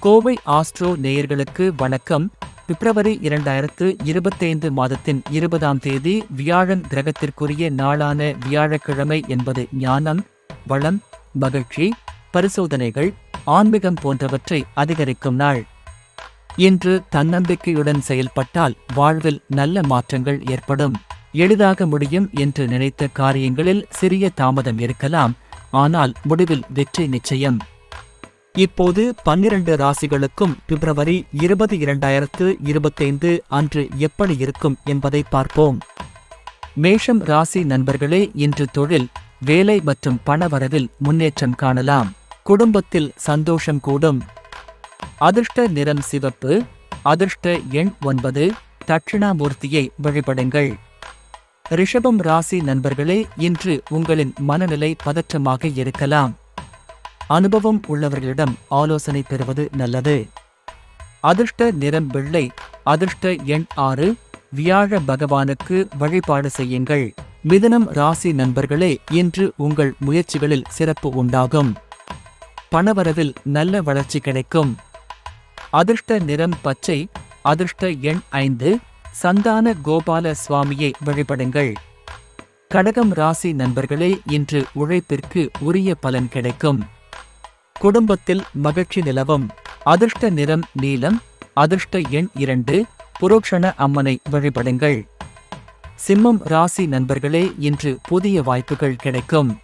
Kovai astro நேயர்களுக்கு வணக்கம். பிப்ரவரி இரண்டாயிரத்து இருபத்தைந்து மாதத்தின் இருபதாம் தேதி வியாழன் கிரகத்திற்குரிய நாளான வியாழக்கிழமை என்பது ஞானம் வளம் மகிழ்ச்சி பரிசோதனைகள் ஆன்மீகம் போன்றவற்றை அதிகரிக்கும் நாள். இன்று தன்னம்பிக்கையுடன் செயல்பட்டால் வாழ்வில் நல்ல மாற்றங்கள் ஏற்படும். எளிதாக முடியும் என்று நினைத்த காரியங்களில் சிறிய தாமதம் இருக்கலாம். ஆனால் முடிவில் வெற்றி நிச்சயம். இப்போது பன்னிரண்டு ராசிகளுக்கும் பிப்ரவரி இருபது இரண்டாயிரத்து இருபத்தைந்து அன்று எப்படி இருக்கும் என்பதை பார்ப்போம். மேஷம் ராசி நண்பர்களே இன்று தொழில் வேலை மற்றும் பணவரவில் முன்னேற்றம் காணலாம். குடும்பத்தில் சந்தோஷம் கூடும். அதிர்ஷ்ட நிறம் சிவப்பு அதிர்ஷ்ட எண் ஒன்பது தட்சிணாமூர்த்தியை வழிபடுங்கள். ரிஷபம் ராசி நண்பர்களே இன்று உங்களின் மனநிலை பதற்றமாக இருக்கலாம். அனுபவம் உள்ளவர்களிடம் ஆலோசனை பெறுவது நல்லது. அதிர்ஷ்ட நிறம் வெள்ளை அதிர்ஷ்ட எண் ஆறு வியாழ பகவானுக்கு வழிபாடு செய்யுங்கள். மிதனம் ராசி நண்பர்களே இன்று உங்கள் முயற்சிகளில் சிறப்பு உண்டாகும். பணவரவில் நல்ல வளர்ச்சி கிடைக்கும். அதிர்ஷ்ட நிறம் பச்சை அதிர்ஷ்ட எண் ஐந்து சந்தான கோபால சுவாமியை வழிபடுங்கள். கடகம் ராசி நண்பர்களே இன்று உழைப்பிற்கு உரிய பலன் கிடைக்கும். குடும்பத்தில் மகிழ்ச்சி நிலவும். அதிர்ஷ்ட நிறம் நீலம் அதிர்ஷ்ட எண் இரண்டு புரோக்ஷண அம்மனை வழிபடுங்கள். சிம்மம் ராசி நண்பர்களே இன்று புதிய வாய்ப்புகள் கிடைக்கும்.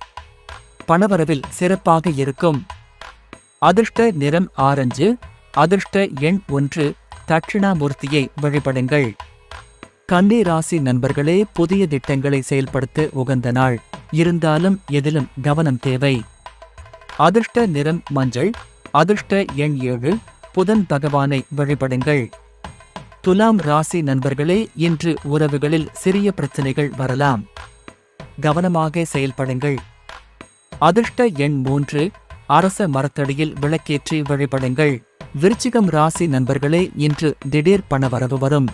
பணவரவில் சிறப்பாக இருக்கும். அதிர்ஷ்ட நிறம் ஆரஞ்சு அதிர்ஷ்ட எண் ஒன்று தட்சிணாமூர்த்தியை வழிபடுங்கள். கன்னி ராசி நண்பர்களே புதிய திட்டங்களை செயல்படுத்த உகந்த நாள். இருந்தாலும் எதிலும் கவனம் தேவை. அதிர்ஷ்ட நிறம் மஞ்சள் அதிர்ஷ்ட எண் ஏழு புதன் பகவானை வழிபடுங்கள். துலாம் ராசி நண்பர்களே இன்று உறவுகளில் சிறிய பிரச்சனைகள் வரலாம். கவனமாக செயல்படுங்கள். அதிர்ஷ்ட எண் மூன்று அரச மரத்தடியில் விளக்கேற்றி வழிபடுங்கள். விருச்சிகம் ராசி நண்பர்களே இன்று திடீர் பணவரவு வரும்.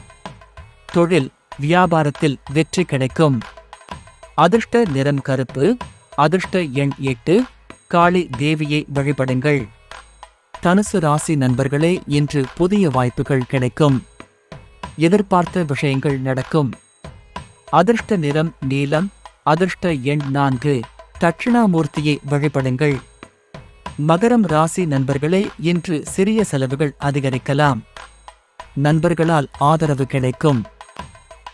தொழில் வியாபாரத்தில் வெற்றி கிடைக்கும். அதிர்ஷ்ட நிறம் கருப்பு அதிர்ஷ்ட எண் எட்டு காளி தேவியை வழிபடுங்கள். தனுசு ராசி நண்பர்களே இன்று புதிய வாய்ப்புகள் கிடைக்கும். எதிர்பார்த்த விஷயங்கள் நடக்கும். அதிர்ஷ்ட நிறம் நீலம் அதிர்ஷ்ட எண் நான்கு. தட்சிணாமூர்த்தியை வழிபடுங்கள். மகரம் ராசி நண்பர்களே இன்று சிறிய செலவுகள் அதிகரிக்கலாம். நண்பர்களால் ஆதரவு கிடைக்கும்.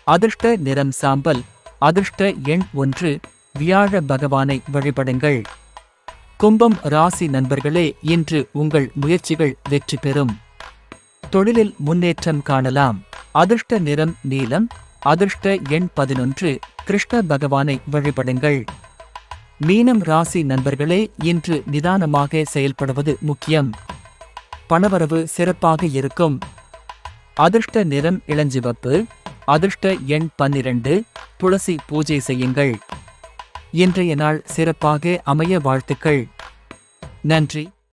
அதிர்ஷ்ட நிறம் சாம்பல் அதிர்ஷ்ட எண் ஒன்று. வியாழ பகவானை வழிபடுங்கள். கும்பம் ராசி நண்பர்களே இன்று உங்கள் முயற்சிகள் வெற்றி பெறும். தொழிலில் முன்னேற்றம் காணலாம். அதிர்ஷ்ட நிறம் நீலம் அதிர்ஷ்ட எண் பதினொன்று கிருஷ்ண பகவானை வழிபடுங்கள். மீனம் ராசி நண்பர்களே இன்று நிதானமாக செயல்படுவது முக்கியம். பணவரவு சிறப்பாக இருக்கும். அதிர்ஷ்ட நிறம் இளஞ்சிவப்பு அதிர்ஷ்ட எண் பன்னிரண்டு துளசி பூஜை செய்யுங்கள். இன்றைய நாள் சிறப்பாக அமைய வாழ்த்துக்கள். நன்றி.